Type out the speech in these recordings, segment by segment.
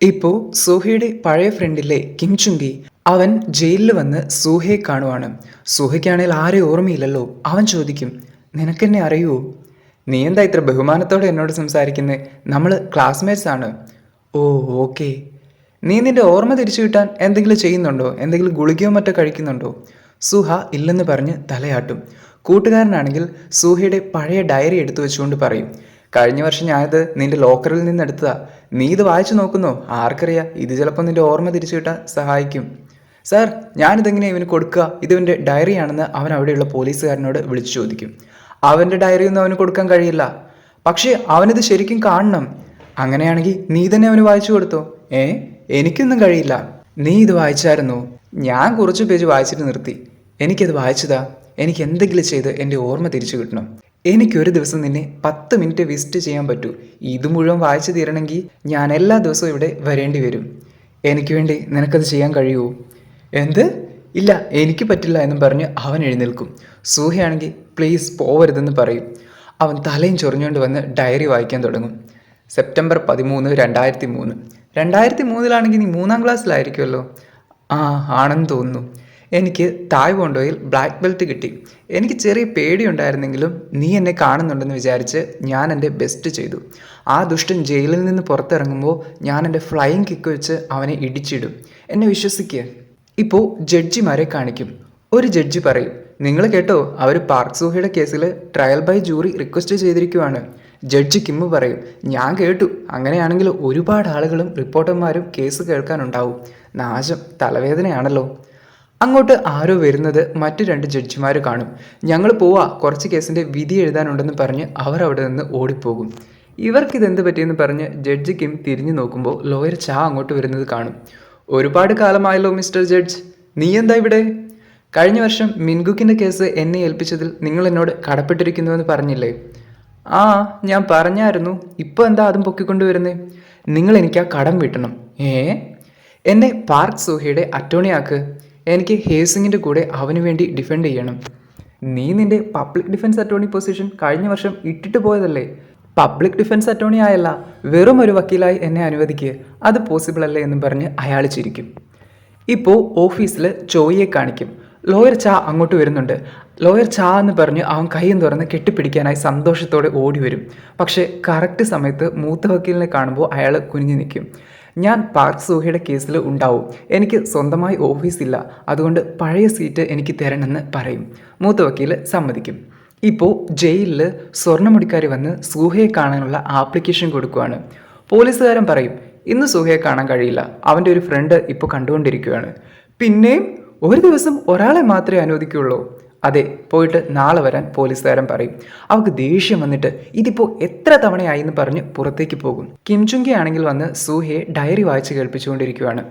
ഇപ്പോൾ സൂഹയുടെ പഴയ ഫ്രണ്ടിലെ കിം ചുങ്കി അവൻ ജയിലിൽ വന്ന് സൂഹയെ കാണുവാണ്. സൂഹയ്ക്കാണെങ്കിൽ ആരെയും ഓർമ്മയില്ലല്ലോ? അവൻ ചോദിക്കും നിനക്കെന്നെ അറിയുമോ നീ എന്താ ഇത്ര ബഹുമാനത്തോടെ എന്നോട് സംസാരിക്കുന്നത് നമ്മൾ ക്ലാസ്മേറ്റ്സ് ആണ്. ഓ ഓക്കെ. നീ നിന്റെ ഓർമ്മ തിരിച്ചു കിട്ടാൻ എന്തെങ്കിലും ചെയ്യുന്നുണ്ടോ? എന്തെങ്കിലും ഗുളികയോ മറ്റോ കഴിക്കുന്നുണ്ടോ? സുഹ ഇല്ലെന്ന് പറഞ്ഞ് തലയാട്ടും. കൂട്ടുകാരനാണെങ്കിൽ സുഹയുടെ പഴയ ഡയറി എടുത്തു വെച്ചുകൊണ്ട് പറയും കഴിഞ്ഞ വർഷം ഞാനത് നിന്റെ ലോക്കറിൽ നിന്ന് എടുത്തതാ. നീ ഇത് വായിച്ചു നോക്കുന്നു. ആർക്കറിയാ? ഇത് ചിലപ്പോൾ നിന്റെ ഓർമ്മ തിരിച്ചു കിട്ടാൻ സഹായിക്കും. സാർ ഞാനിതെങ്ങനെയാ ഇവന് കൊടുക്കുക? ഇതിവന്റെ ഡയറിയാണെന്ന് അവൻ അവിടെയുള്ള പോലീസുകാരനോട് വിളിച്ചു ചോദിക്കും. അവന്റെ ഡയറിയൊന്നും അവന് കൊടുക്കാൻ കഴിയില്ല. പക്ഷേ അവനിത് ശരിക്കും കാണണം. അങ്ങനെയാണെങ്കിൽ നീ തന്നെ അവന് വായിച്ചു കൊടുത്തോ? ഏ? എനിക്കൊന്നും കഴിയില്ല. നീ ഇത് വായിച്ചായിരുന്നു? ഞാൻ കുറച്ച് പേജ് വായിച്ചിട്ട് നിർത്തി. എനിക്കത് വായിച്ചതാ. എനിക്ക് എന്തെങ്കിലും ചെയ്ത് എന്റെ ഓർമ്മ തിരിച്ചു കിട്ടണം. എനിക്കൊരു ദിവസം നിന്നെ പത്ത് മിനിറ്റ് വിസിറ്റ് ചെയ്യാൻ പറ്റൂ. ഇത് മുഴുവൻ വായിച്ചു തീരണമെങ്കിൽ ഞാൻ എല്ലാ ദിവസവും ഇവിടെ വരേണ്ടി വരും. എനിക്ക് വേണ്ടി നിനക്കത് ചെയ്യാൻ കഴിയുമോ? എന്ത്? ഇല്ല എനിക്ക് പറ്റില്ല എന്നും പറഞ്ഞ് അവൻ എഴുന്നേൽക്കും. സൂഹയാണെങ്കിൽ പ്ലീസ് പോവരുതെന്ന് പറയും. അവൻ തലയും ചൊറിഞ്ഞുകൊണ്ട് വന്ന് ഡയറി വായിക്കാൻ തുടങ്ങും. സെപ്റ്റംബർ പതിമൂന്ന് രണ്ടായിരത്തി മൂന്ന് രണ്ടായിരത്തി മൂന്നിലാണെങ്കിൽ നീ മൂന്നാം ക്ലാസ്സിലായിരിക്കുമല്ലോ ആ ആണെന്ന് തോന്നുന്നു. എനിക്ക് തായ്വോണ്ടോയിൽ ബ്ലാക്ക് ബെൽറ്റ് കിട്ടി. എനിക്ക് ചെറിയ പേടിയുണ്ടായിരുന്നെങ്കിലും നീ എന്നെ കാണുന്നുണ്ടെന്ന് വിചാരിച്ച് ഞാൻ എന്റെ ബെസ്റ്റ് ചെയ്തു. ആ ദുഷ്ടൻ ജയിലിൽ നിന്ന് പുറത്തിറങ്ങുമ്പോൾ ഞാൻ എന്റെ ഫ്ലൈയിങ് കിക്ക് വെച്ച് അവനെ ഇടിച്ചിടും. എന്നെ വിശ്വസിക്കുക ഇപ്പോൾ ജഡ്ജിമാരെ കാണിക്കും. ഒരു ജഡ്ജി പറയും നിങ്ങൾ കേട്ടോ അവർ പാർക്ക് സൂഹയുടെ കേസിൽ ട്രയൽ ബൈ ജൂറി റിക്വസ്റ്റ് ചെയ്തിരിക്കുവാണ്. ജഡ്ജി കിമ്മ് പറയും ഞാൻ കേട്ടു. അങ്ങനെയാണെങ്കിൽ ഒരുപാട് ആളുകളും റിപ്പോർട്ടർമാരും കേസ് കേൾക്കാനുണ്ടാവും. നാശം തലവേദനയാണല്ലോ. അങ്ങോട്ട് ആരോ വരുന്നത് മറ്റു രണ്ട് ജഡ്ജിമാർ കാണും. ഞങ്ങൾ പോവാ കുറച്ച് കേസിന്റെ വിധി എഴുതാനുണ്ടെന്ന് പറഞ്ഞ് അവർ അവിടെ നിന്ന് ഓടിപ്പോകും. ഇവർക്കിതെന്ത് പറ്റിയെന്ന് പറഞ്ഞ് ജഡ്ജ് കിം തിരിഞ്ഞു നോക്കുമ്പോൾ ലോയർ ചാ അങ്ങോട്ട് വരുന്നത് കാണും. ഒരുപാട് കാലമായല്ലോ മിസ്റ്റർ ജഡ്ജ്. നീ എന്താ ഇവിടെ? കഴിഞ്ഞ വർഷം മിൻകുക്കിന്റെ കേസ് എന്നെ ഏൽപ്പിച്ചതിൽ നിങ്ങൾ എന്നോട് കടപ്പെട്ടിരിക്കുന്നുവെന്ന് പറഞ്ഞില്ലേ? ആ ഞാൻ പറഞ്ഞായിരുന്നു. ഇപ്പോൾ എന്താ അതും പൊക്കിക്കൊണ്ടുവരുന്നേ നിങ്ങൾ എനിക്ക് ആ കടം വീട്ടണം. ഏ? എന്നെ പാർക്ക് സൂഹിയുടെ അറ്റോണിയാക്ക്. എനിക്ക് ഹേസിങ്ങിന്റെ കൂടെ അവന് വേണ്ടി ഡിഫെൻഡ് ചെയ്യണം. നീ നിന്റെ പബ്ലിക് ഡിഫൻസ് അറ്റോർണി പൊസിഷൻ കഴിഞ്ഞ വർഷം ഇട്ടിട്ട് പോയതല്ലേ? പബ്ലിക് ഡിഫൻസ് അറ്റോർണി ആയല്ല വെറും ഒരു വക്കീലായി എന്നെ അനുവദിക്കുക അത് പോസിബിൾ അല്ലേ എന്ന് പറഞ്ഞ് അയാൾ ചിരിക്കും. ഇപ്പോൾ ഓഫീസിൽ ചോയിയെ കാണിക്കും. ലോയർ ചാ അങ്ങോട്ട് വരുന്നുണ്ട്. ലോയർ ചാ എന്ന് പറഞ്ഞ് അവൻ കൈയും തുറന്ന് കെട്ടിപ്പിടിക്കാനായി സന്തോഷത്തോടെ ഓടി വരും. പക്ഷേ കറക്റ്റ് സമയത്ത് മൂത്ത വക്കീലിനെ കാണുമ്പോൾ അയാൾ കുനിഞ്ഞു നിൽക്കും ഞാൻ പാർക്ക് സൂഹയുടെ കേസിൽ ഉണ്ടാവും. എനിക്ക് സ്വന്തമായി ഓഫീസില്ല അതുകൊണ്ട് പഴയ സീറ്റ് എനിക്ക് തരണമെന്ന് പറയും. മൂത്ത വക്കീൽ സമ്മതിക്കും. ഇപ്പോൾ ജയിലിൽ സ്വർണമുടിക്കാർ വന്ന് സൂഹയെ കാണാനുള്ള ആപ്ലിക്കേഷൻ കൊടുക്കുകയാണ് പോലീസുകാരൻ പറയും ഇന്ന് സൂഹയെ കാണാൻ കഴിയില്ല. അവന്റെ ഒരു ഫ്രണ്ട് ഇപ്പോൾ കണ്ടുകൊണ്ടിരിക്കുകയാണ്. പിന്നെയും ഒരു ദിവസം ഒരാളെ മാത്രമേ അനുവദിക്കുകയുള്ളൂ. അതെ പോയിട്ട് നാളെ വരാൻ പോലീസുകാരൻ പറയും. അവൾക്ക് ദേഷ്യം വന്നിട്ട് ഇതിപ്പോൾ എത്ര തവണയായി? എന്ന് പറഞ്ഞ് പുറത്തേക്ക് പോകും. കിംചുങ്കി ആണെങ്കിൽ വന്ന് സൂഹയെ ഡയറി വായിച്ച് കേൾപ്പിച്ചുകൊണ്ടിരിക്കുകയാണ്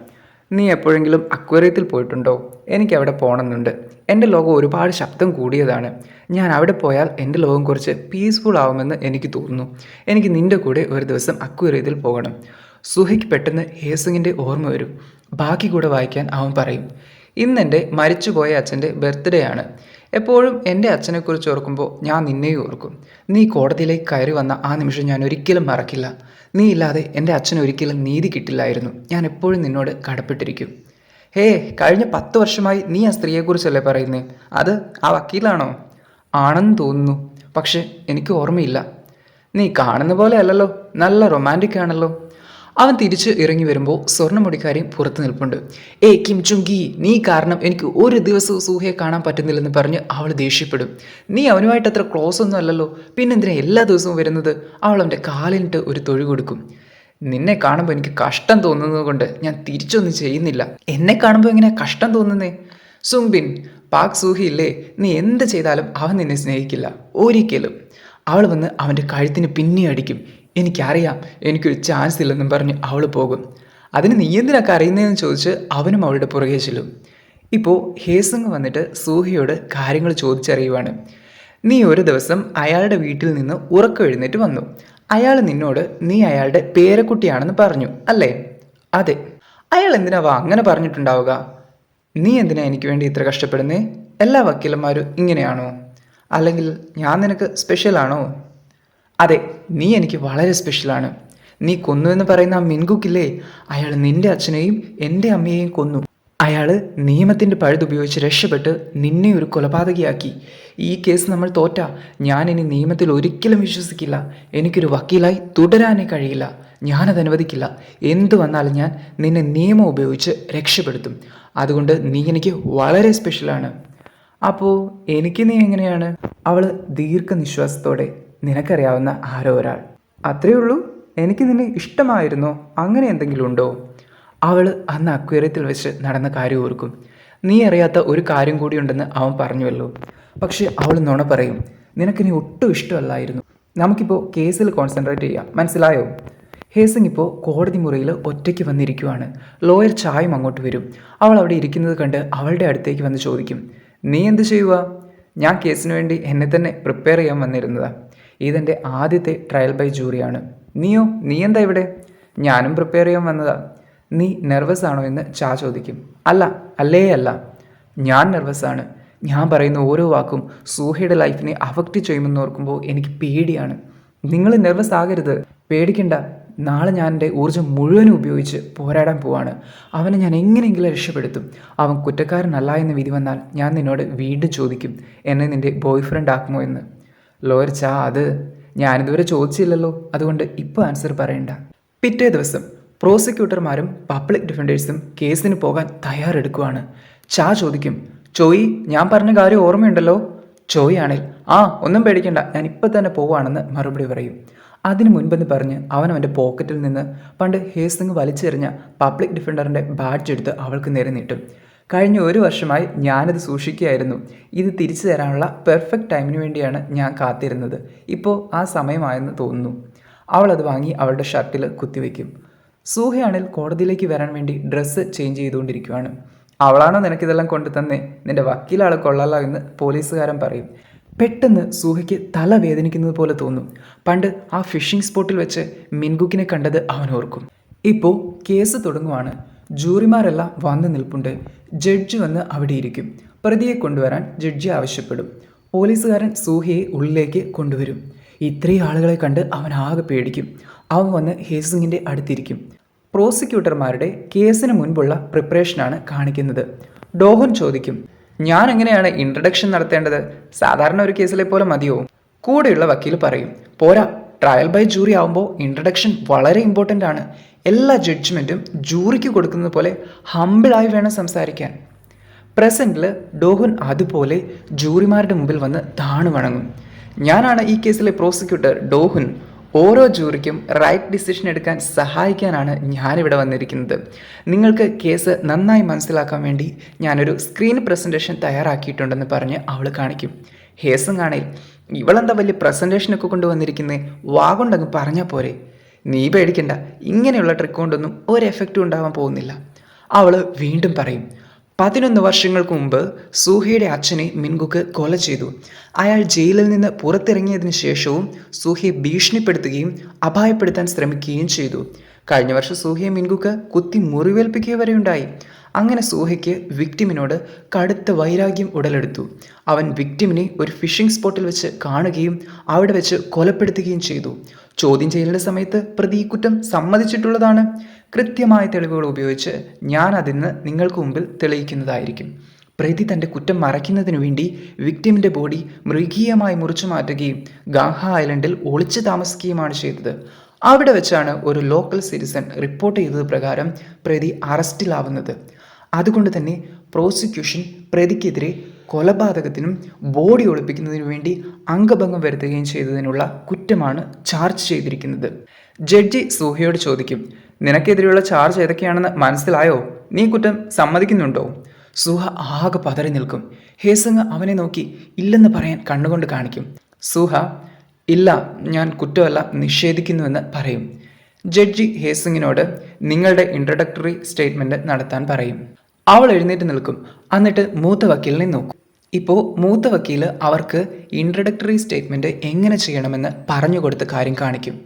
നീ എപ്പോഴെങ്കിലും അക്വേറിയത്തിൽ പോയിട്ടുണ്ടോ? എനിക്ക് അവിടെ പോകണമെന്നുണ്ട് എന്റെ ലോകം ഒരുപാട് ശബ്ദം കൂടിയതാണ്. ഞാൻ അവിടെ പോയാൽ എന്റെ ലോകം കുറച്ച് പീസ്ഫുൾ ആവുമെന്ന് എനിക്ക് തോന്നുന്നു. എനിക്ക് നിന്റെ കൂടെ ഒരു ദിവസം അക്വേറിയത്തിൽ പോകണം. സുഹയ്ക്ക് പെട്ടെന്ന് ഹേസിങ്ങിന്റെ ഓർമ്മ വരും. ബാക്കി കൂടെ വായിക്കാൻ അവൻ പറയും ഇന്നെന്റെ മരിച്ചുപോയ അച്ഛന്റെ ബർത്ത്ഡേ ആണ്. എപ്പോഴും എന്റെ അച്ഛനെക്കുറിച്ച് ഓർക്കുമ്പോൾ ഞാൻ നിന്നെയും ഓർക്കും. നീ കോടതിയിലേക്ക് കയറി വന്ന ആ നിമിഷം ഞാൻ ഒരിക്കലും മറക്കില്ല. നീ ഇല്ലാതെ എന്റെ അച്ഛന് ഒരിക്കലും നീതി കിട്ടില്ലായിരുന്നു. ഞാൻ എപ്പോഴും നിന്നോട് കടപ്പെട്ടിരിക്കും. ഹേ കഴിഞ്ഞ പത്ത് വർഷമായി നീ ആ സ്ത്രീയെക്കുറിച്ചല്ലേ പറയുന്നത് അത് ആ വക്കീലാണോ? ആണെന്ന് തോന്നുന്നു. പക്ഷേ എനിക്ക് ഓർമ്മയില്ല. നീ കാണുന്ന പോലെ അല്ലല്ലോ. നല്ല റൊമാന്റിക് ആണല്ലോ. അവൻ തിരിച്ച് ഇറങ്ങി വരുമ്പോൾ സ്വർണമുടിക്കാരി പുറത്ത് നിൽപ്പുണ്ട്. ഏ കിം ചുങ്കി നീ കാരണം എനിക്ക് ഒരു ദിവസവും സൂഹയെ കാണാൻ പറ്റുന്നില്ലെന്ന് പറഞ്ഞ് അവൾ ദേഷ്യപ്പെടും. നീ അവനുമായിട്ട് അത്ര ക്ലോസ് ഒന്നും അല്ലല്ലോ. പിന്നെന്തിനാ എല്ലാ ദിവസവും വരുന്നത്? അവൾ അവന്റെ കാലിനിട്ട് ഒരു തൊഴി കൊടുക്കും. നിന്നെ കാണുമ്പോൾ എനിക്ക് കഷ്ടം തോന്നുന്നത് കൊണ്ട് ഞാൻ തിരിച്ചൊന്നും ചെയ്യുന്നില്ല. എന്നെ കാണുമ്പോൾ എങ്ങനെ കഷ്ടം തോന്നുന്നേ? സുംബിൻ പാക് സൂഹി ഇല്ലേ നീ എന്ത് ചെയ്താലും അവൻ നിന്നെ സ്നേഹിക്കില്ല. ഒരിക്കലും. അവൾ വന്ന് അവന്റെ കഴുത്തിന് പിന്നെ അടിക്കും. എനിക്കറിയാം എനിക്കൊരു ചാൻസ് ഇല്ലെന്നും പറഞ്ഞ് അവൾ പോകും. അതിന് നീ എന്തിനൊക്കെ അറിയുന്നതെന്ന് ചോദിച്ച് അവനും അവളുടെ പുറകെ ചെല്ലും. ഇപ്പോൾ ഹേസങ് വന്നിട്ട് സൂഹയോട് കാര്യങ്ങൾ ചോദിച്ചറിയുവാണ്. നീ ഒരു ദിവസം അയാളുടെ വീട്ടിൽ നിന്ന് ഉറക്കം എഴുന്നേറ്റ് വന്നു. അയാൾ നിന്നോട് നീ അയാളുടെ പേരക്കുട്ടിയാണെന്ന് പറഞ്ഞു അല്ലേ? അതെ. അയാൾ എന്തിനാവാ അങ്ങനെ പറഞ്ഞിട്ടുണ്ടാവുക? നീ എന്തിനാ എനിക്ക് വേണ്ടി ഇത്ര കഷ്ടപ്പെടുന്നേ? എല്ലാ വക്കീലന്മാരും ഇങ്ങനെയാണോ? അല്ലെങ്കിൽ ഞാൻ നിനക്ക് സ്പെഷ്യലാണോ അതെ നീ എനിക്ക് വളരെ സ്പെഷ്യലാണ് നീ കൊന്നു എന്ന് പറയുന്ന ആ മിൻകുക്കില്ലേ? അയാൾ നിന്റെ അച്ഛനെയും എന്റെ അമ്മയെയും കൊന്നു. അയാൾ നിയമത്തിന്റെ പഴുതുപയോഗിച്ച് രക്ഷപ്പെട്ട് നിന്നെ ഒരു കൊലപാതകയാക്കി. ഈ കേസ് നമ്മൾ തോറ്റ. ഞാൻ ഇനി നിയമത്തിൽ ഒരിക്കലും വിശ്വസിക്കില്ല. എനിക്കൊരു വക്കീലായി തുടരാനേ കഴിയില്ല. ഞാനത് അനുവദിക്കില്ല. എന്തു വന്നാലും ഞാൻ നിന്നെ നിയമം ഉപയോഗിച്ച് രക്ഷപ്പെടുത്തും. അതുകൊണ്ട് നീ എനിക്ക് വളരെ സ്പെഷ്യലാണ് അപ്പോൾ എനിക്ക് നീ എങ്ങനെയാണ്? അവൾ ദീർഘനിശ്വാസത്തോടെ നിനക്കറിയാവുന്ന ആരോ ഒരാൾ. അത്രയേ ഉള്ളൂ? എനിക്ക് നിന്നെ ഇഷ്ടമായിരുന്നോ? അങ്ങനെ എന്തെങ്കിലും ഉണ്ടോ? അവൾ അന്ന് അക്വേറിയത്തിൽ വെച്ച് നടന്ന കാര്യം ഓർക്കും. നീ അറിയാത്ത ഒരു കാര്യം കൂടിയുണ്ടെന്ന് അവൻ പറഞ്ഞുവല്ലോ. പക്ഷെ അവൾ നുണ പറയും നിനക്കിനി ഒട്ടും ഇഷ്ടമല്ലായിരുന്നു. നമുക്കിപ്പോൾ കേസിൽ കോൺസെൻട്രേറ്റ് ചെയ്യാം. മനസ്സിലായോ? ഹേസിംഗ് ഇപ്പോൾ കോടതി മുറിയിൽ ഒറ്റയ്ക്ക് വന്നിരിക്കുവാണ്. ലോയർ ചായം അങ്ങോട്ട് വരും. അവൾ അവിടെ ഇരിക്കുന്നത് കണ്ട് അവളുടെ അടുത്തേക്ക് വന്ന് ചോദിക്കും നീ എന്ത് ചെയ്യുക ഞാൻ കേസിന് വേണ്ടി എന്നെ തന്നെ പ്രിപ്പയർ ചെയ്യാൻ വന്നിരുന്നതാ. ഇതെന്റെ ആദ്യത്തെ ട്രയൽ ബൈ ജൂറിയാണ് നീയോ നീ എന്താ ഇവിടെ? ഞാനും പ്രിപ്പയർ ചെയ്യാൻ വന്നതാ. നീ നെർവസ് ആണോ എന്ന് ചാ ചോദിക്കും. അല്ല അല്ലേ അല്ല. ഞാൻ നെർവസ് ആണ്. ഞാൻ പറയുന്ന ഓരോ വാക്കും സൂഹയുടെ ലൈഫിനെ അഫക്റ്റ് ചെയ്യുമെന്ന് ഓർക്കുമ്പോൾ എനിക്ക് പേടിയാണ്. നിങ്ങൾ നെർവസ് ആകരുത്. പേടിക്കണ്ട. നാളെ ഞാൻ എന്റെ ഊർജം മുഴുവനും ഉപയോഗിച്ച് പോരാടാൻ പോവാണ്. അവനെ ഞാൻ എങ്ങനെയെങ്കിലും രക്ഷപ്പെടുത്തും. അവൻ കുറ്റക്കാരനല്ല എന്ന് വിധി വന്നാൽ ഞാൻ നിന്നോട് വീണ്ടും ചോദിക്കും എന്നെ നിന്റെ ബോയ്ഫ്രണ്ട് ആക്കുമോ എന്ന്? ലോയർ ചാ അത് ഞാനിതുവരെ ചോദിച്ചില്ലല്ലോ. അതുകൊണ്ട് ഇപ്പോൾ ആൻസർ പറയണ്ട. പിറ്റേ ദിവസം പ്രോസിക്യൂട്ടർമാരും പബ്ലിക് ഡിഫൻഡേഴ്സും കേസിന് പോകാൻ തയ്യാറെടുക്കുവാണ്. ചാ ചോദിക്കും ചോയി ഞാൻ പറഞ്ഞ കാര്യം ഓർമ്മയുണ്ടല്ലോ? ചോയി ആ ഒന്നും പേടിക്കണ്ട ഞാൻ ഇപ്പം തന്നെ പോവാണെന്ന് മറുപടി പറയും. അതിനു മുൻപെന്ന് പറഞ്ഞ് അവൻ അവന്റെ പോക്കറ്റിൽ നിന്ന് പണ്ട് ഹേസിംഗ് വലിച്ചെറിഞ്ഞ പബ്ലിക് ഡിഫൻഡറിന്റെ ബാഡ്ജ് എടുത്ത് അവൾക്ക് നേരെ നീട്ടും. കഴിഞ്ഞ ഒരു വർഷമായി ഞാനിത് സൂക്ഷിക്കുകയായിരുന്നു. ഇത് തിരിച്ചു തരാനുള്ള പെർഫെക്റ്റ് ടൈമിന് വേണ്ടിയാണ് ഞാൻ കാത്തിരുന്നത്. ഇപ്പോൾ ആ സമയമായെന്ന് തോന്നുന്നു. അവൾ അത് വാങ്ങി അവളുടെ ഷർട്ടിൽ കുത്തിവെക്കും. സൂഹയാണിൽ കോടതിയിലേക്ക് വരാൻ വേണ്ടി ഡ്രസ്സ് ചേഞ്ച് ചെയ്തുകൊണ്ടിരിക്കുകയാണ് അവളാണോ നിനക്കിതെല്ലാം കൊണ്ടു തന്നെ? നിന്റെ വക്കീലാൾ കൊള്ളാലോ എന്ന് പോലീസുകാരൻ പറയും. പെട്ടെന്ന് സൂഹയ്ക്ക് തല വേദനിക്കുന്നത് പോലെ തോന്നും. പണ്ട് ആ ഫിഷിംഗ് സ്പോട്ടിൽ വെച്ച് മിൻകുക്കിനെ കണ്ടത് അവൻ ഓർക്കും. ഇപ്പോൾ കേസ് തുടങ്ങുവാണ്. ജൂറിമാരെല്ലാം വന്ന് നിൽപ്പുണ്ട്. ജഡ്ജ് വന്ന് അവിടെ ഇരിക്കും പ്രതിയെ കൊണ്ടുവരാൻ ജഡ്ജി ആവശ്യപ്പെടും. പോലീസുകാരൻ സൂഹിയെ ഉള്ളിലേക്ക് കൊണ്ടുവരും. ഇത്രയും ആളുകളെ കണ്ട് അവൻ ആകെ പേടിക്കും. അവൻ വന്ന് ഹേസിങ്ങിന്റെ അടുത്തിരിക്കും. പ്രോസിക്യൂട്ടർമാരുടെ കേസിന് മുൻപുള്ള പ്രിപ്പറേഷനാണ് കാണിക്കുന്നത്. ഡോഹൻ ചോദിക്കും ഞാൻ എങ്ങനെയാണ് ഇൻട്രഡക്ഷൻ നടത്തേണ്ടത്? സാധാരണ ഒരു കേസിലെ പോലെ മതിയോ? കൂടെയുള്ള വക്കീൽ പറയും പോരാ ട്രയൽ ബൈ ജൂറി ആവുമ്പോൾ ഇൻട്രഡക്ഷൻ വളരെ ഇമ്പോർട്ടന്റ് ആണ്. എല്ലാ ജഡ്ജ്മെന്റും ജൂറിക്ക് കൊടുക്കുന്നത് പോലെ ഹമ്പിളായി വേണം സംസാരിക്കാൻ. പ്രസന്റിൽ ഡോഹുൻ അതുപോലെ ജൂറിമാരുടെ മുമ്പിൽ വന്ന് താണു വണങ്ങും. ഞാനാണ് ഈ കേസിലെ പ്രോസിക്യൂട്ടർ ഡോഹുൻ. ഓരോ ജൂറിക്കും റൈറ്റ് ഡിസിഷൻ എടുക്കാൻ സഹായിക്കാനാണ് ഞാനിവിടെ വന്നിരിക്കുന്നത്. നിങ്ങൾക്ക് കേസ് നന്നായി മനസ്സിലാക്കാൻ വേണ്ടി ഞാനൊരു സ്ക്രീൻ പ്രസന്റേഷൻ തയ്യാറാക്കിയിട്ടുണ്ടെന്ന് പറഞ്ഞ് അവൾ കാണിക്കും. ഹേസും കാണേൽ ഇവളെന്താ വലിയ പ്രസന്റേഷനൊക്കെ കൊണ്ടുവന്നിരിക്കുന്നത് വാ കൊണ്ടങ്ങ് പറഞ്ഞാൽ പോരെ. നീ പേടിക്കണ്ട. ഇങ്ങനെയുള്ള ട്രിക്ക് കൊണ്ടൊന്നും ഒരു എഫക്റ്റും ഉണ്ടാവാൻ പോകുന്നില്ല. അവൾ വീണ്ടും പറയും പതിനൊന്ന് വർഷങ്ങൾക്ക് മുമ്പ് സൂഹയുടെ അച്ഛനെ മിൻകുക്ക് കൊല ചെയ്തു. അയാൾ ജയിലിൽ നിന്ന് പുറത്തിറങ്ങിയതിന് ശേഷവും സൂഹയെ ഭീഷണിപ്പെടുത്തുകയും അപായപ്പെടുത്താൻ ശ്രമിക്കുകയും ചെയ്തു. കഴിഞ്ഞ വർഷം സൂഹയെ മിൻകുക്ക് കുത്തി മുറിവേൽപ്പിക്കുക വരെ ഉണ്ടായി. അങ്ങനെ സൂഹയ്ക്ക് വിക്ടിമിനോട് കടുത്ത വൈരാഗ്യം ഉടലെടുത്തു. അവൻ വിക്ടിമിനെ ഒരു ഫിഷിംഗ് സ്പോട്ടിൽ വെച്ച് കാണുകയും അവിടെ വെച്ച് കൊലപ്പെടുത്തുകയും ചെയ്തു. ചോദ്യം ചെയ്യലിന്റെ സമയത്ത് പ്രതി കുറ്റം സമ്മതിച്ചിട്ടുള്ളതാണ്? കൃത്യമായ തെളിവുകൾ ഉപയോഗിച്ച് ഞാൻ അതിന് നിങ്ങൾക്ക് മുമ്പിൽ തെളിയിക്കുന്നതായിരിക്കും. പ്രതി തന്റെ കുറ്റം മറയ്ക്കുന്നതിനു വേണ്ടി വിക്ടിമിന്റെ ബോഡി മൃഗീയമായി മുറിച്ചു മാറ്റുകയും ഗാഹ ഐലൻഡിൽ ഒളിച്ചു താമസിക്കുകയുമാണ് ചെയ്തത്. അവിടെ വെച്ചാണ് ഒരു ലോക്കൽ സിറ്റിസൺ റിപ്പോർട്ട് ചെയ്തത് പ്രകാരം പ്രതി അറസ്റ്റിലാവുന്നത് അതുകൊണ്ട് തന്നെ പ്രോസിക്യൂഷൻ പ്രതിക്കെതിരെ കൊലപാതകത്തിനും ബോഡി ഒളിപ്പിക്കുന്നതിനു വേണ്ടി അംഗഭംഗം വരുത്തുകയും ചെയ്തതിനുള്ള കുറ്റമാണ് ചാർജ് ചെയ്തിരിക്കുന്നത്. ജഡ്ജി സൂഹയോട് ചോദിക്കും നിനക്കെതിരെയുള്ള ചാർജ് ഏതൊക്കെയാണെന്ന് മനസ്സിലായോ? നീ കുറ്റം സമ്മതിക്കുന്നുണ്ടോ? സുഹ ആകെ പതറി നിൽക്കും. ഹേസങ് അവനെ നോക്കി ഇല്ലെന്ന് പറയാൻ കണ്ണുകൊണ്ട് കാണിക്കും. സുഹ ഇല്ല ഞാൻ കുറ്റമല്ല നിഷേധിക്കുന്നുവെന്ന് പറയും. ജഡ്ജി ഹേസിങ്ങിനോട് നിങ്ങളുടെ ഇൻട്രഡക്ടറി സ്റ്റേറ്റ്മെന്റ് നടത്താൻ പറയും. അവൾ എഴുന്നേറ്റ് നിൽക്കും. എന്നിട്ട് മൂത്ത വക്കീലിനെ നോക്കും. ഇപ്പോൾ മൂത്ത വക്കീൽ അവർക്ക് ഇൻട്രഡക്ടറി സ്റ്റേറ്റ്മെന്റ് എങ്ങനെ ചെയ്യണമെന്ന് പറഞ്ഞു കൊടുത്ത കാര്യം കാണിക്കും.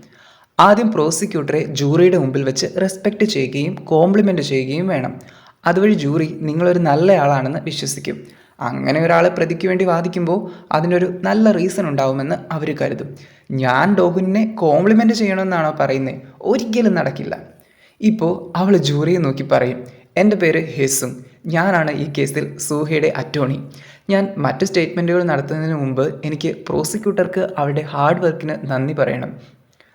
ആദ്യം പ്രോസിക്യൂട്ടറെ ജൂറിയുടെ മുമ്പിൽ വെച്ച് റെസ്പെക്റ്റ് ചെയ്യുകയും കോംപ്ലിമെന്റ് ചെയ്യുകയും വേണം. അതുവഴി ജൂറി നിങ്ങളൊരു നല്ലയാളാണെന്ന് വിശ്വസിക്കും. അങ്ങനെ ഒരാൾ പ്രതിക്ക് വേണ്ടി വാദിക്കുമ്പോൾ അതിനൊരു നല്ല റീസൺ ഉണ്ടാവുമെന്ന് അവർ കരുതും. ഞാൻ ഡോഹുനെ കോംപ്ലിമെന്റ് ചെയ്യണമെന്നാണോ പറയുന്നത് ഒരിക്കലും നടക്കില്ല. ഇപ്പോൾ അവൾ ജൂറിയെ നോക്കി പറയും എന്റെ പേര് ഹെസുങ് ഞാനാണ് ഈ കേസിൽ സൂഹയുടെ അറ്റോണി. ഞാൻ മറ്റ് സ്റ്റേറ്റ്മെന്റുകൾ നടത്തുന്നതിന് മുമ്പ് എനിക്ക് പ്രോസിക്യൂട്ടർക്ക് അവരുടെ ഹാർഡ് വർക്കിന് നന്ദി പറയണം.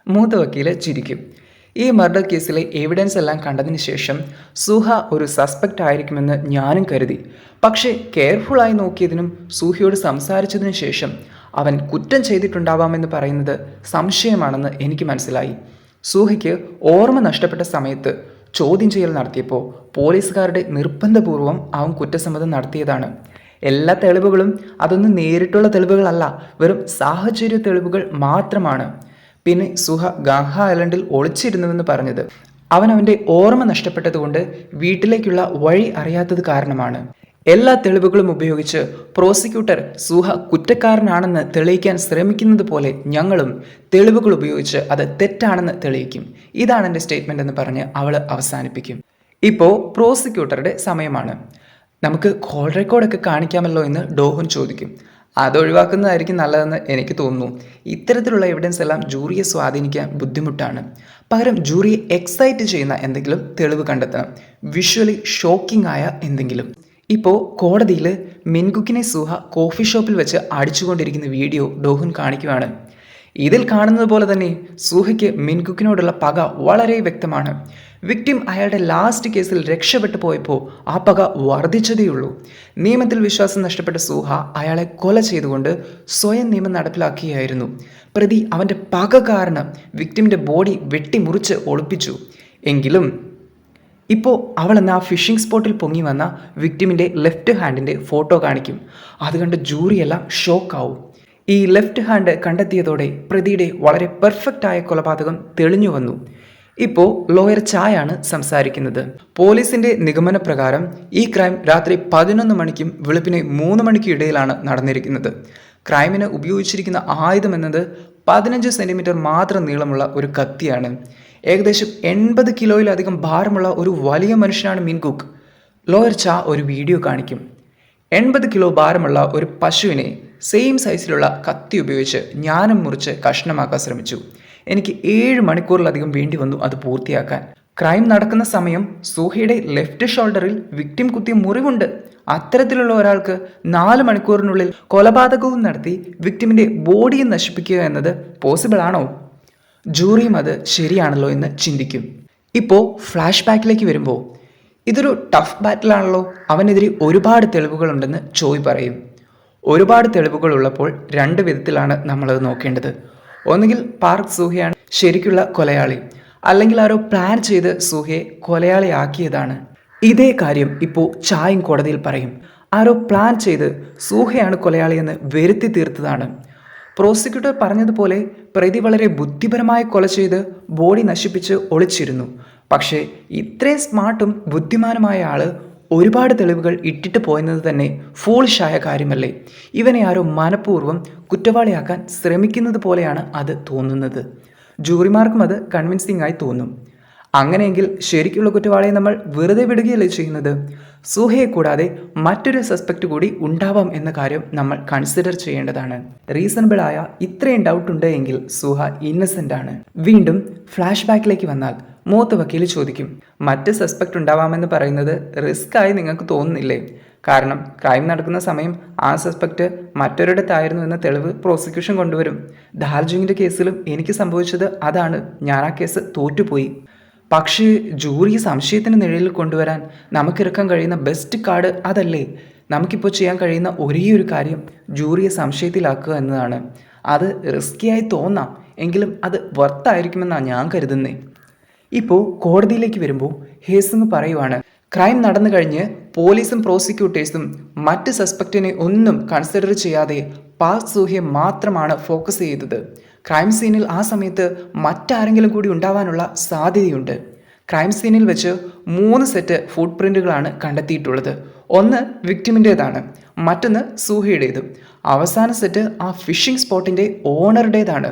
മൂത്ത വക്കീൽ ചിരിക്കും. ഈ മർഡർ കേസിലെ എവിഡൻസ് എല്ലാം കണ്ടതിന് ശേഷം സുഹ ഒരു സസ്പെക്റ്റ് ആയിരിക്കുമെന്ന് ഞാനും കരുതി. പക്ഷേ കെയർഫുള്ളായി നോക്കിയതിനും സൂഹയോട് സംസാരിച്ചതിനു ശേഷം അവൻ കുറ്റം ചെയ്തിട്ടുണ്ടാവാമെന്ന് പറയുന്നത് സംശയമാണെന്ന് എനിക്ക് മനസ്സിലായി. സൂഹയ്ക്ക് ഓർമ്മ നഷ്ടപ്പെട്ട സമയത്ത് ചോദ്യം ചെയ്യൽ നടത്തിയപ്പോൾ പോലീസുകാരുടെ നിർബന്ധപൂർവം അവൻ കുറ്റസമ്മതം നടത്തിയതാണ്. എല്ലാ തെളിവുകളും അതൊന്നും നേരിട്ടുള്ള തെളിവുകളല്ല വെറും സാഹചര്യ തെളിവുകൾ മാത്രമാണ്. പിന്നെ സുഹ ഗാഹ ഐലൻഡിൽ ഒളിച്ചിരുന്നുവെന്ന് പറഞ്ഞത് അവൻ അവന്റെ ഓർമ്മ നഷ്ടപ്പെട്ടതുകൊണ്ട് വീട്ടിലേക്കുള്ള വഴി അറിയാത്തത് കാരണമാണ്. എല്ലാ തെളിവുകളും ഉപയോഗിച്ച് പ്രോസിക്യൂട്ടർ സുഹ കുറ്റക്കാരനാണെന്ന് തെളിയിക്കാൻ ശ്രമിക്കുന്നത് പോലെ ഞങ്ങളും തെളിവുകൾ ഉപയോഗിച്ച് അത് തെറ്റാണെന്ന് തെളിയിക്കും. ഇതാണ് എന്റെ സ്റ്റേറ്റ്മെന്റ് എന്ന് പറഞ്ഞ് അവൾ അവസാനിപ്പിക്കും. ഇപ്പോൾ പ്രോസിക്യൂട്ടറുടെ സമയമാണ്. നമുക്ക് കോൾ റെക്കോർഡൊക്കെ കാണിക്കാമല്ലോ എന്ന് ഡോഹൻ ചോദിക്കും. അത് ഒഴിവാക്കുന്നതായിരിക്കും നല്ലതെന്ന് എനിക്ക് തോന്നുന്നു. ഇത്തരത്തിലുള്ള എവിഡൻസ് എല്ലാം ജൂറിയെ സ്വാധീനിക്കാൻ ബുദ്ധിമുട്ടാണ്. പകരം ജൂറിയെ എക്സൈറ്റ് ചെയ്യുന്ന എന്തെങ്കിലും തെളിവ് കണ്ടെത്തണം. വിഷ്വലി ഷോക്കിംഗ് ആയ എന്തെങ്കിലും. ഇപ്പോൾ കോടതിയിൽ മിൻകുക്കിനെ സുഹ കോഫി ഷോപ്പിൽ വെച്ച് അടിച്ചുകൊണ്ടിരിക്കുന്ന വീഡിയോ ഡോഹുൻ കാണിക്കുകയാണ്. ഇതിൽ കാണുന്നത് പോലെ തന്നെ സൂഹയ്ക്ക് മിൻകുക്കിനോടുള്ള പക വളരെ വ്യക്തമാണ്. വിക്ടിം അയാളുടെ ലാസ്റ്റ് കേസിൽ രക്ഷപ്പെട്ടു പോയപ്പോൾ ആ പക വർദ്ധിച്ചതേയുള്ളൂ നിയമത്തിൽ വിശ്വാസം നഷ്ടപ്പെട്ട സൂഹ അയാളെ കൊല ചെയ്തുകൊണ്ട് സ്വയം നിയമം നടപ്പിലാക്കുകയായിരുന്നു പ്രതി അവന്റെ പക കാരണം വിക്ടിമിന്റെ ബോഡി വെട്ടിമുറിച്ച് ഒളിപ്പിച്ചു. എങ്കിലും ഇപ്പോൾ അവൾ എന്ന ആ ഫിഷിംഗ് സ്പോട്ടിൽ പൊങ്ങി വന്ന വിക്ടിമിന്റെ ലെഫ്റ്റ് ഹാൻഡിന്റെ ഫോട്ടോ കാണിക്കും. അത് കണ്ട് ജൂറിയെല്ലാം ഷോക്കാവും ഈ ലെഫ്റ്റ് ഹാൻഡ് കണ്ടെത്തിയതോടെ പ്രതിയുടെ വളരെ പെർഫെക്റ്റ് ആയ കൊലപാതകം തെളിഞ്ഞു വന്നു. ഇപ്പോൾ ലോയർ ചായാണ് സംസാരിക്കുന്നത്. പോലീസിന്റെ നിഗമന പ്രകാരം ഈ ക്രൈം രാത്രി പതിനൊന്ന് മണിക്കും വെളുപ്പിനെ മൂന്ന് മണിക്കും ഇടയിലാണ് നടന്നിരിക്കുന്നത്. ക്രൈമിന് ഉപയോഗിച്ചിരിക്കുന്ന ആയുധം എന്നത് പതിനഞ്ച് സെന്റിമീറ്റർ മാത്രം നീളമുള്ള ഒരു കത്തിയാണ്. ഏകദേശം എൺപത് കിലോയിലധികം ഭാരമുള്ള ഒരു വലിയ മനുഷ്യനാണ് മിൻകുക്ക്. ലോയർ ചാ ഒരു വീഡിയോ കാണിക്കും. എൺപത് കിലോ ഭാരമുള്ള ഒരു പശുവിനെ സെയിം സൈസിലുള്ള കത്തി ഉപയോഗിച്ച് ഞാനും മുറിച്ച് കഷ്ണമാക്കാൻ ശ്രമിച്ചു. എനിക്ക് ഏഴ് മണിക്കൂറിലധികം വേണ്ടി വന്നു അത് പൂർത്തിയാക്കാൻ. ക്രൈം നടക്കുന്ന സമയം സൂഹയുടെ ലെഫ്റ്റ് ഷോൾഡറിൽ വിക്ടിം കുത്തിയ മുറിവുണ്ട്. അത്തരത്തിലുള്ള ഒരാൾക്ക് നാല് മണിക്കൂറിനുള്ളിൽ കൊലപാതകവും നടത്തി വിക്ടിമിന്റെ ബോഡിയെ നശിപ്പിക്കുക എന്നത് പോസിബിൾ ആണോ? ജൂറിയും അത് ശരിയാണല്ലോ എന്ന് ചിന്തിക്കും. ഇപ്പോൾ ഫ്ലാഷ് ബാക്കിലേക്ക് വരുമ്പോൾ ഇതൊരു ടഫ് ബാറ്റിലാണല്ലോ അവനെതിരെ ഒരുപാട് തെളിവുകളുണ്ടെന്ന് ചോയ് പറയും. ഒരുപാട് തെളിവുകൾ ഉള്ളപ്പോൾ രണ്ട് വിധത്തിലാണ് നമ്മളത് നോക്കേണ്ടത്. ഒന്നുകിൽ പാർക്ക് സൂഹയാണ് ശരിക്കുള്ള കൊലയാളി അല്ലെങ്കിൽ ആരോ പ്ലാൻ ചെയ്ത് സൂഹയെ കൊലയാളിയാക്കിയതാണ്. ഇതേ കാര്യം ഇപ്പോൾ ചായം കോടതിയിൽ പറയും. ആരോ പ്ലാൻ ചെയ്ത് സൂഹയാണ് കൊലയാളിയെന്ന് വരുത്തി തീർത്തതാണ്. പ്രോസിക്യൂട്ടർ പറഞ്ഞതുപോലെ പ്രതി വളരെ ബുദ്ധിപരമായി കൊല ചെയ്ത് ബോഡി നശിപ്പിച്ച് ഒളിച്ചിരുന്നു. പക്ഷേ ഇത്രയും സ്മാർട്ടും ബുദ്ധിമാനുമായ ആൾ ഒരുപാട് തെളിവുകൾ ഇട്ടിട്ട് പോയെന്നത് തന്നെ ഫൂളിഷായ കാര്യമല്ലേ? ഇവനെ ആരോ മനഃപൂർവം കുറ്റവാളിയാക്കാൻ ശ്രമിക്കുന്നത് പോലെയാണ് അത് തോന്നുന്നത്. ജൂറിമാർക്കും അത് കൺവിൻസിംഗ് ആയി തോന്നും. അങ്ങനെയെങ്കിൽ ശരിക്കുള്ള കുറ്റവാളിയെ നമ്മൾ വെറുതെ വിടുകയല്ലേ ചെയ്യുന്നത്? സുഹയെ കൂടാതെ മറ്റൊരു സസ്പെക്ട് കൂടി ഉണ്ടാവാം എന്ന കാര്യം നമ്മൾ കൺസിഡർ ചെയ്യേണ്ടതാണ്. റീസണബിൾ ആയ ഇത്രയും ഡൗട്ട് ഉണ്ട് എങ്കിൽ സുഹ ഇന്നസെന്റ് ആണ്. വീണ്ടും ഫ്ലാഷ് ബാക്കിലേക്ക് വന്നാൽ മൂത്ത വക്കീൽ ചോദിക്കും മറ്റ് സസ്പെക്ട് ഉണ്ടാവാമെന്ന് പറയുന്നത് റിസ്ക് ആയി നിങ്ങൾക്ക് തോന്നുന്നില്ലേ? കാരണം ക്രൈം നടക്കുന്ന സമയം ആ സസ്പെക്ട് മറ്റൊരിടത്തായിരുന്നു എന്ന തെളിവ് പ്രോസിക്യൂഷൻ കൊണ്ടുവരും. ദാർജിങ്ങിന്റെ കേസിലും എനിക്ക് സംഭവിച്ചത് അതാണ്. ഞാൻ ആ കേസ് തോറ്റുപോയി. പക്ഷേ ജൂറി സംശയത്തിന് നിഴലിൽ കൊണ്ടുവരാൻ നമുക്കിറക്കാൻ കഴിയുന്ന ബെസ്റ്റ് കാർഡ് അതല്ലേ? നമുക്കിപ്പോൾ ചെയ്യാൻ കഴിയുന്ന ഒരേ ഒരു കാര്യം ജൂറിയെ സംശയത്തിലാക്കുക എന്നതാണ്. അത് റിസ്കിയായി തോന്നാം എങ്കിലും അത് വർത്തായിരിക്കുമെന്നാണ് ഞാൻ കരുതുന്നത് ഇപ്പോൾ കോടതിയിലേക്ക് വരുമ്പോൾ ഹേസങ് പറയുവാണ് ക്രൈം നടന്നു കഴിഞ്ഞ് പോലീസും പ്രോസിക്യൂട്ടേഴ്സും മറ്റ് സസ്പെക്റ്റിനെ ഒന്നും കൺസിഡർ ചെയ്യാതെ പാക് സൂഹ്യെ മാത്രമാണ് ഫോക്കസ് ചെയ്തത്. ക്രൈം സീനിൽ ആ സമയത്ത് മറ്റാരെങ്കിലും കൂടി ഉണ്ടാവാനുള്ള സാധ്യതയുണ്ട്. ക്രൈം സീനിൽ വെച്ച് മൂന്ന് സെറ്റ് ഫുട് പ്രിന്റുകളാണ് കണ്ടെത്തിയിട്ടുള്ളത്. ഒന്ന് വിക്ടിമിന്റേതാണ് മറ്റൊന്ന് സൂഹയുടേതും. അവസാന സെറ്റ് ആ ഫിഷിംഗ് സ്പോട്ടിന്റെ ഓണറുടേതാണ്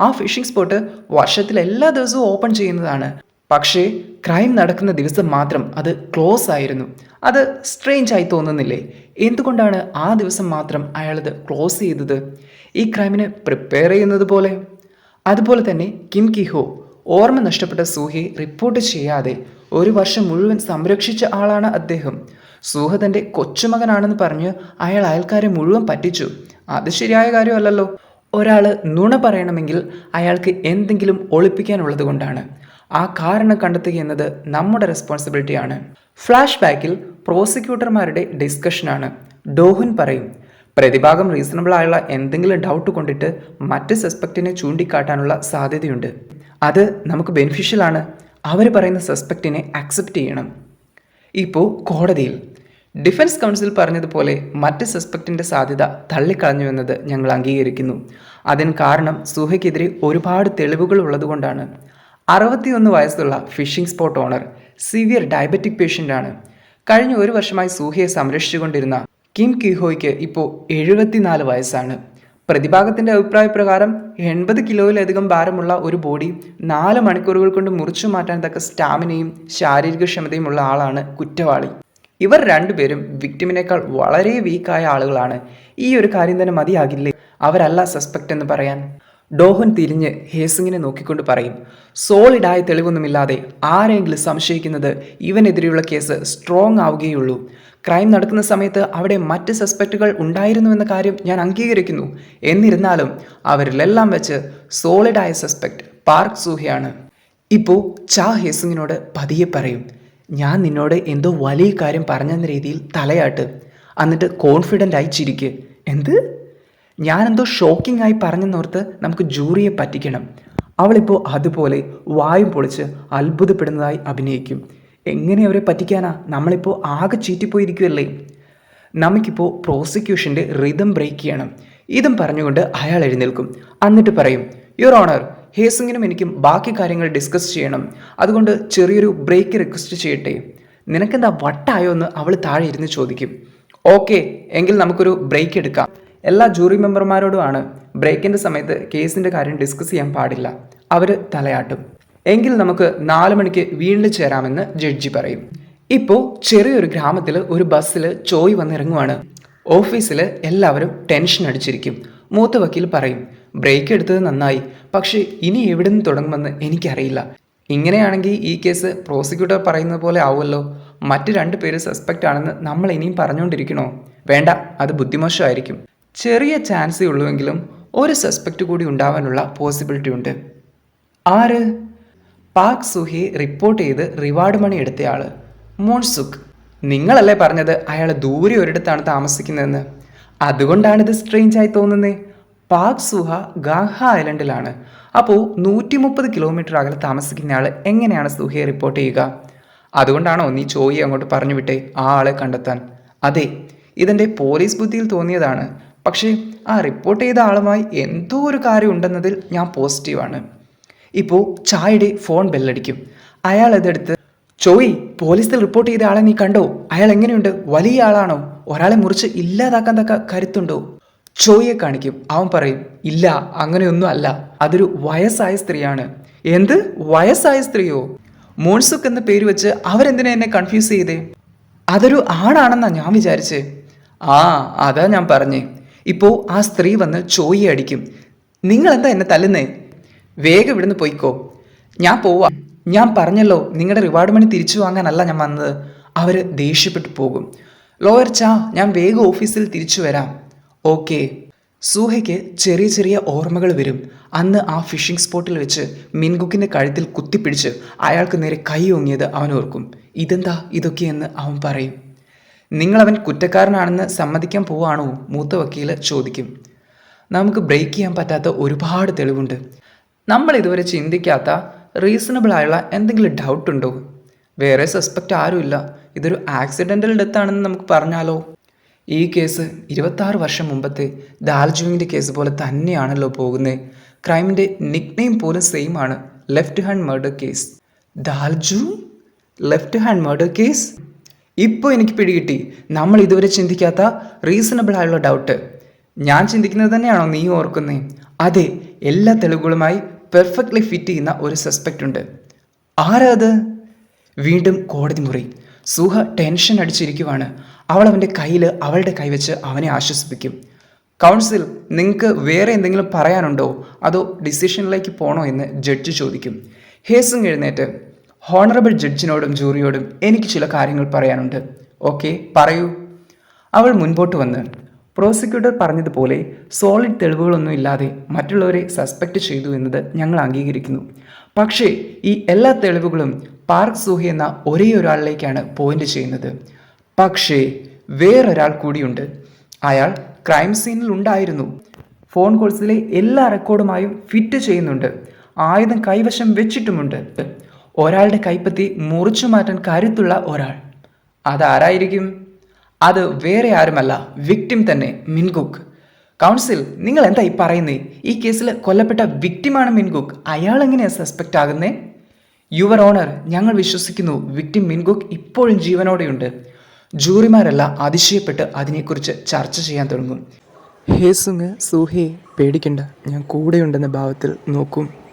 ആ ഫിഷിംഗ് സ്പോട്ട് വർഷത്തിൽ എല്ലാ ദിവസവും ഓപ്പൺ ചെയ്യുന്നതാണ്. പക്ഷേ ക്രൈം നടക്കുന്ന ദിവസം മാത്രം അത് ക്ലോസ് ആയിരുന്നു. അത് സ്ട്രേഞ്ച് ആയി തോന്നുന്നില്ലേ? എന്തുകൊണ്ടാണ് ആ ദിവസം മാത്രം അയാളത് ക്ലോസ് ചെയ്തത്? ഈ ക്രൈമിന് പ്രിപ്പയർ ചെയ്യുന്നത് പോലെ. അതുപോലെ തന്നെ കിം കിഹോ ഓർമ്മ നഷ്ടപ്പെട്ട സൂഹയെ റിപ്പോർട്ട് ചെയ്യാതെ ഒരു വർഷം മുഴുവൻ സംരക്ഷിച്ച ആളാണ് അദ്ദേഹം. സൂഹ തന്റെ കൊച്ചുമകനാണെന്ന് പറഞ്ഞ് അയാൾ അയൽക്കാരെ മുഴുവൻ പറ്റിച്ചു. അത് ശരിയായ കാര്യമല്ലല്ലോ. ഒരാൾ നുണ പറയണമെങ്കിൽ അയാൾക്ക് എന്തെങ്കിലും ഒളിപ്പിക്കാനുള്ളത് കൊണ്ടാണ്. ആ കാരണം കണ്ടെത്തുക എന്നത് നമ്മുടെ റെസ്പോൺസിബിലിറ്റിയാണ് ഫ്ലാഷ് ബാക്കിൽ പ്രോസിക്യൂട്ടർമാരുടെ ഡിസ്കഷനാണ് ഡോഹുൻ പറയും പ്രതിഭാഗം റീസണബിൾ ആയുള്ള എന്തെങ്കിലും ഡൗട്ട് കൊണ്ടിട്ട് മറ്റ് സസ്പെക്റ്റിനെ ചൂണ്ടിക്കാട്ടാനുള്ള സാധ്യതയുണ്ട്. അത് നമുക്ക് ബെനിഫിഷ്യൽ ആണ്. അവർ പറയുന്ന സസ്പെക്റ്റിനെ അക്സെപ്റ്റ് ചെയ്യണം. ഇപ്പോൾ കോടതിയിൽ ഡിഫൻസ് കൗൺസിൽ പറഞ്ഞതുപോലെ മറ്റ് സസ്പെക്റ്റിന്റെ സാധ്യത തള്ളിക്കളഞ്ഞുവെന്നത് ഞങ്ങൾ അംഗീകരിക്കുന്നു. അതിന് കാരണം സുഹയ്ക്കെതിരെ ഒരുപാട് തെളിവുകൾ ഉള്ളതുകൊണ്ടാണ്. അറുപത്തിയൊന്ന് വയസ്സുള്ള fishing spot owner severe diabetic പേഷ്യന്റാണ് കഴിഞ്ഞ ഒരു വർഷമായി സൂഹയെ സംരക്ഷിച്ചുകൊണ്ടിരുന്ന കിം കിഹോയ്ക്ക് ഇപ്പോൾ എഴുപത്തിനാല് വയസ്സാണ്. പ്രതിഭാഗത്തിന്റെ അഭിപ്രായ പ്രകാരം എൺപത് കിലോയിലധികം ഭാരമുള്ള ഒരു ബോഡി നാല് മണിക്കൂറുകൾ കൊണ്ട് മുറിച്ചു മാറ്റാൻ തക്ക സ്റ്റാമിനയും ശാരീരിക ക്ഷമതയും ഉള്ള ആളാണ് കുറ്റവാളി. ഇവർ രണ്ടുപേരും വിക്ടിമിനേക്കാൾ വളരെ വീക്കായ ആളുകളാണ്. ഈ ഒരു കാര്യം തന്നെ മതിയാകില്ലേ? അവരല്ല സസ്പെക്റ്റ് എന്ന് പറയാൻ. ഡോഹൻ തിരിഞ്ഞ് ഹേസിങ്ങിനെ നോക്കിക്കൊണ്ട് പറയും സോളിഡായ തെളിവൊന്നുമില്ലാതെ ആരെങ്കിലും സംശയിക്കുന്നത് ഇവനെതിരെയുള്ള കേസ് സ്ട്രോങ് ആവുകയുള്ളൂ. ക്രൈം നടക്കുന്ന സമയത്ത് അവിടെ മറ്റ് സസ്പെക്റ്റുകൾ ഉണ്ടായിരുന്നുവെന്ന കാര്യം ഞാൻ അംഗീകരിക്കുന്നു. എന്നിരുന്നാലും അവരിലെല്ലാം വെച്ച് സോളിഡായ സസ്പെക്ട് പാർക്ക് സൂഹയാണ്. ഇപ്പോൾ ചാ ഹേസിങ്ങിനോട് പതിയെ പറയും ഞാൻ നിന്നോട് എന്തോ വലിയ കാര്യം പറഞ്ഞെന്ന രീതിയിൽ തലയാട്ട്. എന്നിട്ട് കോൺഫിഡന്റ് ആയി ചിരിക്ക്. എന്ത്? ഞാനെന്തോ ഷോക്കിംഗ് ആയി പറഞ്ഞെന്നോർത്ത് നമുക്ക് ജൂറിയെ പറ്റിക്കണം. അവളിപ്പോൾ അതുപോലെ വായും പൊളിച്ച് അത്ഭുതപ്പെടുന്നതായി അഭിനയിക്കും. എങ്ങനെ അവരെ പറ്റിക്കാനാ? നമ്മളിപ്പോൾ ആകെ ചീറ്റിപ്പോയിരിക്കുമല്ലേ നമുക്കിപ്പോൾ പ്രോസിക്യൂഷന്റെ റിതം ബ്രേക്ക് ചെയ്യണം. ഇതും പറഞ്ഞുകൊണ്ട് അയാൾ എഴുന്നേൽക്കും. എന്നിട്ട് പറയും യുവർ ഓണർ ഹേസിങ്ങിനും എനിക്കും ബാക്കി കാര്യങ്ങൾ ഡിസ്കസ് ചെയ്യണം. അതുകൊണ്ട് ചെറിയൊരു ബ്രേക്ക് റിക്വസ്റ്റ് ചെയ്യട്ടെ. നിനക്കെന്താ വട്ടായോ എന്ന് അവൾ താഴെ ഇരുന്ന് ചോദിക്കും. ഓക്കെ എങ്കിൽ നമുക്കൊരു ബ്രേക്ക് എടുക്കാം. എല്ലാ ജൂറി മെമ്പർമാരോടുമാണ് ബ്രേക്കിന്റെ സമയത്ത് കേസിന്റെ കാര്യം ഡിസ്കസ് ചെയ്യാൻ പാടില്ല. അവർ തലയാട്ടും. എങ്കിൽ നമുക്ക് നാല് മണിക്ക് വീണ്ടും ചേരാമെന്ന് ജഡ്ജി പറയും. ഇപ്പോൾ ചെറിയൊരു ഗ്രാമത്തിൽ ഒരു ബസ്സിൽ ചോയ് വന്നിറങ്ങുവാണ്. ഓഫീസിൽ എല്ലാവരും ടെൻഷൻ അടിച്ചിരിക്കും. മൂത്ത വക്കീൽ പറയും ബ്രേക്ക് എടുത്തത് നന്നായി. പക്ഷേ ഇനി എവിടെ നിന്ന് തുടങ്ങുമെന്ന് എനിക്കറിയില്ല. ഇങ്ങനെയാണെങ്കിൽ ഈ കേസ് പ്രോസിക്യൂട്ടർ പറയുന്നത് പോലെ ആവുമല്ലോ. മറ്റ് രണ്ട് പേര് സസ്പെക്റ്റ് ആണെന്ന് നമ്മൾ ഇനിയും പറഞ്ഞുകൊണ്ടിരിക്കണോ വേണ്ട അത് ബുദ്ധിമോശമായിരിക്കും. ചെറിയ ചാൻസേ ഉള്ളുവെങ്കിലും ഒരു സസ്പെക്റ്റ് കൂടി ഉണ്ടാവാനുള്ള പോസിബിലിറ്റി ഉണ്ട്. ആര്? പാക് സുഹി റിപ്പോർട്ട് ചെയ്ത് റിവാർഡ് മണി എടുത്തയാൾ മോൺസുഖ്. നിങ്ങളല്ലേ പറഞ്ഞത് അയാൾ ദൂരെ ഒരിടത്താണ് താമസിക്കുന്നതെന്ന്. അതുകൊണ്ടാണ് ഇത് സ്ട്രെയിഞ്ച് ആയി തോന്നുന്നത് പാക് സുഹ ഗാഹ ഐലൻഡിലാണ് അപ്പോൾ നൂറ്റി മുപ്പത് കിലോമീറ്റർ അകലെ താമസിക്കുന്ന ആൾ എങ്ങനെയാണ് സുഹയെ റിപ്പോർട്ട് ചെയ്യുക? അതുകൊണ്ടാണോ നീ ചോയി അങ്ങോട്ട് പറഞ്ഞു വിട്ടേ ആ ആളെ കണ്ടെത്താൻ? അതെ ഇതെന്റെ പോലീസ് ബുദ്ധിയിൽ തോന്നിയതാണ്. പക്ഷേ ആ റിപ്പോർട്ട് ചെയ്ത ആളുമായി എന്തോ ഒരു കാര്യം ഉണ്ടെന്നതിൽ ഞാൻ പോസിറ്റീവാണ് ഇപ്പോൾ ചായയുടെ ഫോൺ ബെല്ലടിക്കും അയാൾ ഇതെടുത്ത് ചോയ് പോലീസിൽ റിപ്പോർട്ട് ചെയ്ത ആളെ നീ കണ്ടോ? അയാൾ എങ്ങനെയുണ്ട്? വലിയ ആളാണോ? ഒരാളെ മുറിച്ച് ഇല്ലാതാക്കാൻ തക്ക കരുത്തുണ്ടോ? ചോയെ കാണിക്കും. അവൻ പറയും ഇല്ല അങ്ങനെയൊന്നും അല്ല. അതൊരു വയസ്സായ സ്ത്രീയാണ്. എന്ത്? വയസ്സായ സ്ത്രീയോ? മോൺസുക്ക് എന്ന പേര് വെച്ച് അവരെന്തിനാ എന്നെ കൺഫ്യൂസ് ചെയ്തേ? അതൊരു ആണാണെന്നാ ഞാൻ വിചാരിച്ചേ. ആ അതാ ഞാൻ പറഞ്ഞേ. ഇപ്പോൾ ആ സ്ത്രീ വന്ന് ചോയി അടിക്കും. നിങ്ങൾ എന്താ എന്നെ തല്ലുന്നേ? വേഗം ഇവിടുന്ന് പോയിക്കോ. ഞാൻ പോവാ. ഞാൻ പറഞ്ഞല്ലോ നിങ്ങളുടെ റിവാർഡ് മണി തിരിച്ചു വാങ്ങാനല്ല ഞാൻ വന്നത്. അവർ ദേഷ്യപ്പെട്ടു പോകും. ലോയർ ചാ ഞാൻ വേഗം ഓഫീസിൽ തിരിച്ചു വരാം. ഓക്കെ സൂഹയ്ക്ക് ചെറിയ ചെറിയ ഓർമ്മകൾ വരും. അന്ന് ആ ഫിഷിംഗ് സ്പോട്ടിൽ വെച്ച് മിൻകുക്കിന്റെ കഴുത്തിൽ കുത്തിപ്പിടിച്ച് അയാൾക്ക് നേരെ കൈ ഓങ്ങിയത് അവൻ ഓർക്കും ഇതെന്താ? ഇതൊക്കെയെന്ന് അവൻ പറയും. നിങ്ങളവൻ കുറ്റക്കാരനാണെന്ന് സമ്മതിക്കാൻ പോവാണോ? മൂത്ത വക്കീൽ ചോദിക്കും. നമുക്ക് ബ്രേക്ക് ചെയ്യാൻ പറ്റാത്ത ഒരുപാട് തെളിവുണ്ട്. നമ്മൾ ഇതുവരെ ചിന്തിക്കാത്ത റീസണബിൾ ആയുള്ള എന്തെങ്കിലും ഡൗട്ട് ഉണ്ടോ? വേറെ സസ്പെക്റ്റ് ആരുമില്ല ഇതൊരു ആക്സിഡന്റൽ ഡെത്ത് ആണെന്ന് നമുക്ക് പറഞ്ഞാലോ? ഈ കേസ് ഇരുപത്താറ് വർഷം മുമ്പത്തെ ദാൽജുവിന്റെ കേസ് പോലെ തന്നെയാണല്ലോ പോകുന്നത് ക്രൈമിന്റെ നിക് നെയിം പോലും സെയിം ആണ്. ലെഫ്റ്റ് ഹാൻഡ് മർഡർ കേസ് ദാൽജു? ലെഫ്റ്റ് ഹാൻഡ് മർഡർ കേസ് ഇപ്പോൾ എനിക്ക് പിടികിട്ടി നമ്മൾ ഇതുവരെ ചിന്തിക്കാത്ത റീസണബിൾ ആയുള്ള ഡൗട്ട് ഞാൻ ചിന്തിക്കുന്നത് തന്നെയാണോ നീ ഓർക്കുന്നേ? അതെ എല്ലാ തെളിവുകളുമായി പെർഫെക്റ്റ്ലി ഫിറ്റ് ചെയ്യുന്ന ഒരു സസ്പെക്റ്റ് ഉണ്ട്. ആരാ അത്? വീണ്ടും കോടതി മുറി. സുഹ ടെൻഷൻ അടിച്ചിരിക്കുവാണ്. അവൾ അവന്റെ കയ്യിൽ അവളുടെ കൈവച്ച് അവനെ ആശ്വസിപ്പിക്കും. കൗൺസിൽ നിങ്ങൾക്ക് വേറെ എന്തെങ്കിലും പറയാനുണ്ടോ? അതോ ഡിസിഷനിലേക്ക് പോണോ എന്ന് ജഡ്ജ് ചോദിക്കും. ഹേസും എഴുന്നേറ്റ്. ഹോണറബിൾ ജഡ്ജിനോടും ജൂറിയോടും എനിക്ക് ചില കാര്യങ്ങൾ പറയാനുണ്ട്. ഓക്കെ പറയൂ. അവൾ മുൻപോട്ട് വന്ന് പ്രോസിക്യൂട്ടർ പറഞ്ഞതുപോലെ സോളിഡ് തെളിവുകളൊന്നും ഇല്ലാതെ മറ്റുള്ളവരെ സസ്പെക്ട് ചെയ്തു എന്നത് ഞങ്ങൾ അംഗീകരിക്കുന്നു. പക്ഷേ ഈ എല്ലാ തെളിവുകളും പാർക്ക് സൂഹി എന്ന ഒരേ ഒരാളിലേക്കാണ് പോയിന്റ് ചെയ്യുന്നത്. പക്ഷേ വേറൊരാൾ കൂടിയുണ്ട്. അയാൾ ക്രൈം സീനിൽ ഉണ്ടായിരുന്നു. ഫോൺ കോൾസിലെ എല്ലാ റെക്കോർഡുമായും ഫിറ്റ് ചെയ്യുന്നുണ്ട്. ആയുധം കൈവശം വെച്ചിട്ടുമുണ്ട്. ഒരാളുടെ കൈപ്പത്തി മുറിച്ചു മാറ്റാൻ കരുത്തുള്ള ഒരാൾ. അതാരായിരിക്കും? അത് വേറെ ആരുമല്ല വിക്ടിം തന്നെ മിൻകുക്ക്. കൗൺസിൽ നിങ്ങൾ എന്താ ഈ പറയുന്നേ? ഈ കേസിൽ കൊല്ലപ്പെട്ട വിക്ടിമാണ് മിൻകുക്ക്. അയാൾ എങ്ങനെയാണ് സസ്പെക്റ്റ് ആകുന്നേ? യുവർ ഓണർ ഞങ്ങൾ വിശ്വസിക്കുന്നു വിക്ടിം മിൻകുക്ക് ഇപ്പോഴും ജീവനോടെയുണ്ട്. ജൂറിമാരെല്ലാം അതിശയപ്പെട്ട് അതിനെക്കുറിച്ച് ചർച്ച ചെയ്യാൻ തുടങ്ങും. ഹേസുങ് സൂഹേ പേടിക്കണ്ട. ഞാൻ കൂടെയുണ്ടെന്ന ഭാവത്തിൽ നോക്കും.